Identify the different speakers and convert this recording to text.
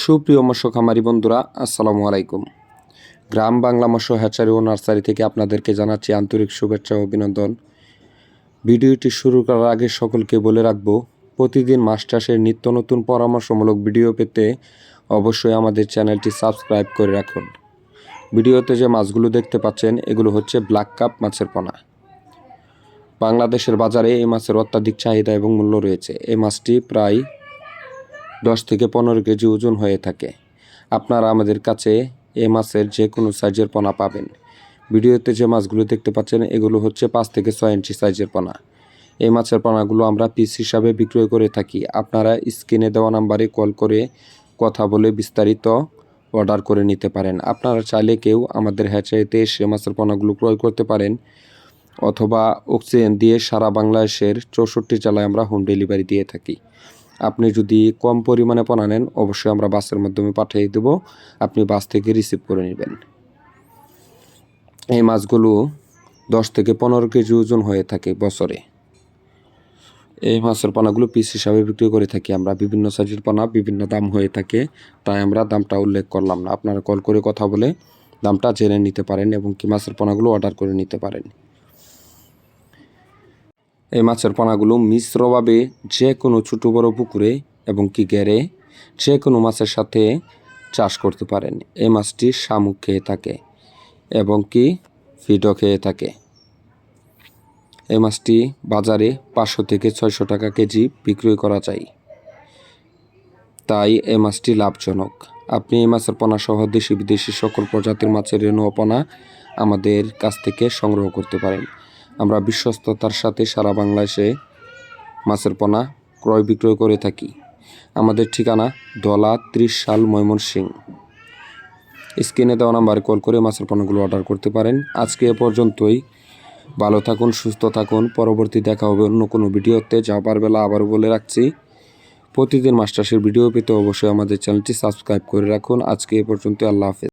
Speaker 1: সুপ্রিয় মৎস্য খামারি বন্ধুরা, আসসালামু আলাইকুম। গ্রাম বাংলা মৎস্য হ্যাচারি ও নার্সারি থেকে আপনাদেরকে জানাচ্ছি আন্তরিক শুভেচ্ছা ও অভিনন্দন। ভিডিওটি শুরু করার আগে সকলকে বলে রাখব, প্রতিদিন চাষের নিত্য নতুন পরামর্শমূলক ভিডিও পেতে অবশ্যই আমাদের চ্যানেলটি সাবস্ক্রাইব করে রাখুন। ভিডিওতে যে মাছগুলো দেখতে পাচ্ছেন, এগুলো হচ্ছে ব্ল্যাক কাপ মাছের পোনা। বাংলাদেশের বাজারে এই মাছের অত্যাধিক চাহিদা এবং মূল্য রয়েছে। এই মাছটি প্রায় দশ থেকে পনেরো কেজি ওজন হয়ে থাকে। আপনারা আমাদের কাছে এ মাছের যে কোনো সাইজের পোনা পাবেন। ভিডিওতে যে মাছগুলো দেখতে পাচ্ছেন, এগুলো হচ্ছে পাঁচ থেকে ছয় ইঞ্চি সাইজের পোনা। এই মাছের পোনাগুলো আমরা পিস হিসাবে বিক্রয় করে থাকি। আপনারা স্ক্রিনে দেওয়া নাম্বারে কল করে কথা বলে বিস্তারিত অর্ডার করে নিতে পারেন। আপনারা চাইলে কেউ আমাদের হ্যাচারিতে এসে মাছের পোনাগুলো ক্রয় করতে পারেন অথবা অক্সিজেন দিয়ে সারা বাংলাদেশের চৌষট্টি জেলায় আমরা হোম ডেলিভারি দিয়ে থাকি। আপনি যদি কম পরিমাণে পোনা নেন, অবশ্যই আমরা বাসের মাধ্যমে পাঠিয়ে দেব। আপনি বাস থেকে রিসিভ করে নেবেন। এই মাছগুলো দশ থেকে পনেরো কেজি ওজন হয়ে থাকে বছরে। এই মাছের পোনাগুলো পিস হিসাবে বিক্রি করে থাকি আমরা। বিভিন্ন সাইজের পোনা বিভিন্ন দাম হয়ে থাকে, তাই আমরা দামটা উল্লেখ করলাম না। আপনারা কল করে কথা বলে দামটা জেনে নিতে পারেন এবং কি মাছের পোনাগুলো অর্ডার করে নিতে পারেন। এই মাছের পোনাগুলো মিশ্রভাবে যে কোনো ছোটো বড় পুকুরে এবং কি গেরে যে কোনো মাছের সাথে চাষ করতে পারেন। এই মাছটি শামুক খেয়ে থাকে এবং কি ফিডও খেয়ে থাকে। এই মাছটি বাজারে পাঁচশো থেকে ছয়শো টাকা কেজি বিক্রয় করা যায়। তাই এই মাছটি লাভজনক। আপনি এই মাছের পোনা সহ দেশি বিদেশি সকল প্রজাতির মাছের রেণু পোনা আমাদের কাছ থেকে সংগ্রহ করতে পারেন। আমরা বিশ্বস্ততার সাথে সারা বাংলাদেশে মাছের পোনা ক্রয় বিক্রয় করে থাকি। আমাদের ঠিকানা দলা ত্রিশ সাল ময়মনসিং। স্ক্রিনে দেওয়া নাম্বারে কল করে মাছের পোনাগুলো অর্ডার করতে পারেন। আজকে এ পর্যন্তই। ভালো থাকুন, সুস্থ থাকুন। পরবর্তী দেখা হবে অন্য কোনো ভিডিওতে। যাবার বেলা আবারও বলে রাখছি, প্রতিদিন মাস্টার্সের ভিডিও পেতে অবশ্যই আমাদের চ্যানেলটি সাবস্ক্রাইব করে রাখুন। আজকে এ পর্যন্ত আল্লাহ হাফেজ।